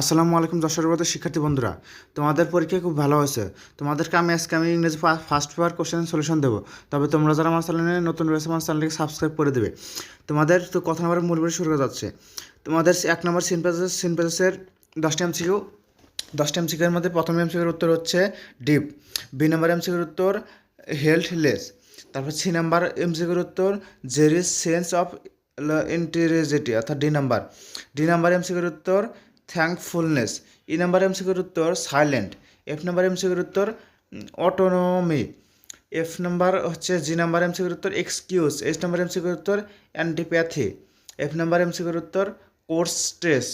আসসালামু আলাইকুম দর্শক শিক্ষার্থী বন্ধুরা, তোমাদের পরীক্ষা খুব ভালো হয়েছে। তোমাদেরকে আমি আজকে আমি ইংরেজি ফার্স্ট পেপার কোশ্চেন সলিউশন দেবো। তবে তোমরা যারা আমার চ্যানেলে নতুন রয়েছে, আমার চ্যানেলটিকে সাবস্ক্রাইব করে দেবে। তোমাদের তো কথা নম্বর মূল করে শুরু হয়ে যাচ্ছে। তোমাদের এক নম্বর সিন পেজেস সিন পেজেসের দশটা এমসিকিউ দশটা এমসিকিউর মধ্যে প্রথম এমসিকিউর উত্তর হচ্ছে ডিপ বি নম্বর এমসিকিউর উত্তর হেল্থলেস তারপর সি নাম্বার এমসিকিউর উত্তর জের ইজ সেন্স অফ ইন্টিরিজিটি অর্থাৎ ডি নাম্বার ডি নাম্বার এমসিকিউর উত্তর থ্যাঙ্কফুলনেস ই নাম্বার এমসিকিউর উত্তর সাইলেন্ট এফ নাম্বার এমসিকিউর উত্তর অটোনমি এফ নাম্বার হচ্ছে জি নাম্বার এমসিকিউর উত্তর এক্সকিউজ এইচ নাম্বার এমসিকিউর উত্তর অ্যান্টিপ্যাথি এফ নাম্বার এমসিকিউর উত্তর কোর্স স্ট্রেস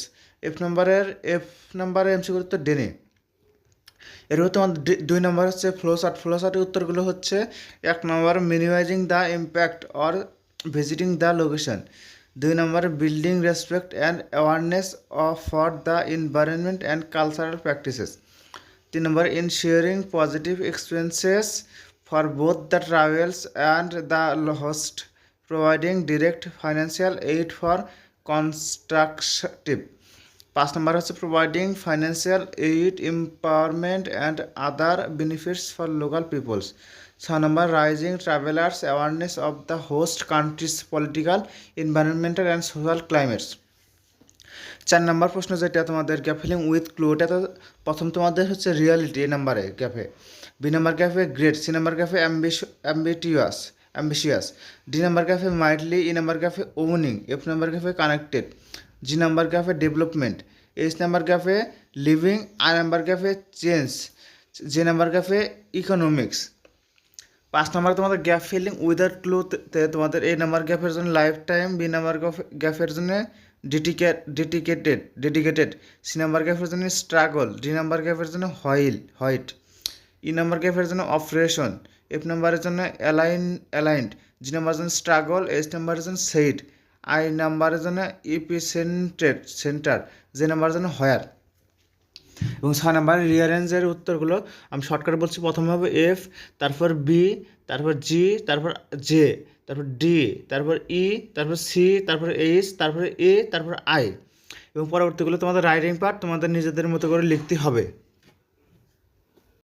এফ নাম্বারের এফ নাম্বারের এমসিকিউর উত্তর ডেনি এরপর তোমার দুই নম্বর হচ্ছে ফ্লো চার্ট ফ্লো চার্টের উত্তরগুলো হচ্ছে এক নম্বর minimizing the impact or visiting the location দুই নম্বর building respect and awareness of for the environment and cultural practices তিন নম্বর in sharing positive experiences for both the travels and the host providing direct financial aid for constructive পাঁচ নম্বর হচ্ছে providing financial aid empowerment and other benefits for local peoples ছয় নম্বর raising travellers awareness of the host countries political environmental and social climates চার নম্বর প্রশ্ন যেটা তোমাদের gap filling with clue এটা তো প্রথম তোমাদের হচ্ছে রিয়ালিটি এ নাম্বারে গ্যাপে। বি নাম্বার গ্যাপে গ্রেট সি নাম্বার গ্যাপে অ্যাম্বিটিয়াস অ্যাম্বিশিয়াস ডি নাম্বার গ্যাপে মাইটলি ই নাম্বার গ্যাপে ওনিং এফ নাম্বার গ্যাপে কানেক্টেড জি নাম্বার গ্যাপে ডেভেলপমেন্ট এইচ নাম্বার গ্যাপে লিভিং আই নাম্বার গ্যাপে চেঞ্জ যে নাম্বার গ্যাপে ইকোনমিক্স পাঁচ নম্বর তোমাদের গ্যাপ ফিলিং উইদাউট ক্লুতে তোমাদের এই নাম্বার গ্যাপের জন্য লাইফ টাইম বি নাম্বার গ্যাপের জন্য dedicate dedicated dedicated C number গ্যাপের জন্য স্ট্রাগল ডি নাম্বার গ্যাপের জন্য হয়েল হোয়াইট ই নাম্বার গ্যাপের জন্য অপারেশন এফ নাম্বারের জন্য অ্যালাইন অ্যালাইন্ড জি নাম্বারের জন্য স্ট্রাগল এইচ নাম্বারের জন্য সেইড আই নাম্বারের জন্য ইপিসেন্টেড সেন্টার যে নাম্বারের জন্য হয়ার এবং ছয় নাম্বারের রিয়ারেঞ্জের উত্তরগুলো আমি শর্টকাট বলছি। প্রথমভাবে হবে এফ তারপর বি তারপর জি তারপর জে তারপর ডি তারপর ই তারপর সি তারপর এইচ তারপর এ তারপর আই এবং পরবর্তীগুলো তোমাদের রাইটিং পার্ট তোমাদের নিজেদের মতো করে লিখতে হবে।